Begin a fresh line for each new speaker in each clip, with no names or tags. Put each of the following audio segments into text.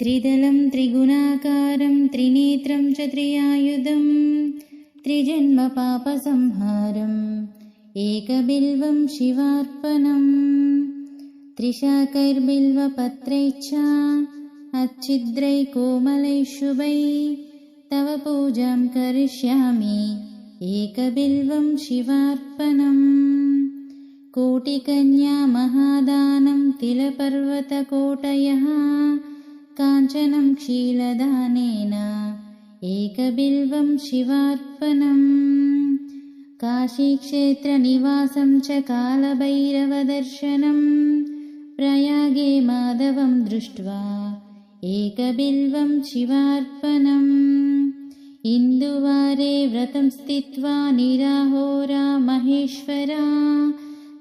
त्रिदलं त्रिगुणाकारं त्रिनेत्रं च त्रियायुधं त्रिजन्मपापसंहारम् एकबिल्वं शिवार्पणम् त्रिशाकैर्बिल्वपत्रैश्च अच्छिद्रै कोमलैः शुभै तव पूजां करिष्यामि एकबिल्वं शिवार्पणम्। कोटिकन्या महादानं तिलपर्वतकोटयः काञ्चनं क्षीलदानेन एकबिल्वं शिवार्पणम्। काशीक्षेत्रनिवासं च कालभैरवदर्शनं प्रयागे माधवं दृष्ट्वा एकबिल्वं शिवार्पणम्। इन्दुवारे व्रतं स्थित्वा निराहोरा महेश्वरा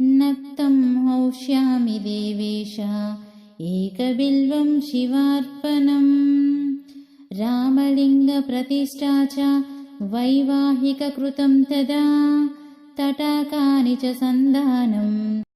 नक्तं हौष्यामि देवेश एकबिल्वं शिवार्पणम्। रामलिङ्गप्रतिष्ठा च वैवाहिककृतं तदा तटाकानि च सन्धानम्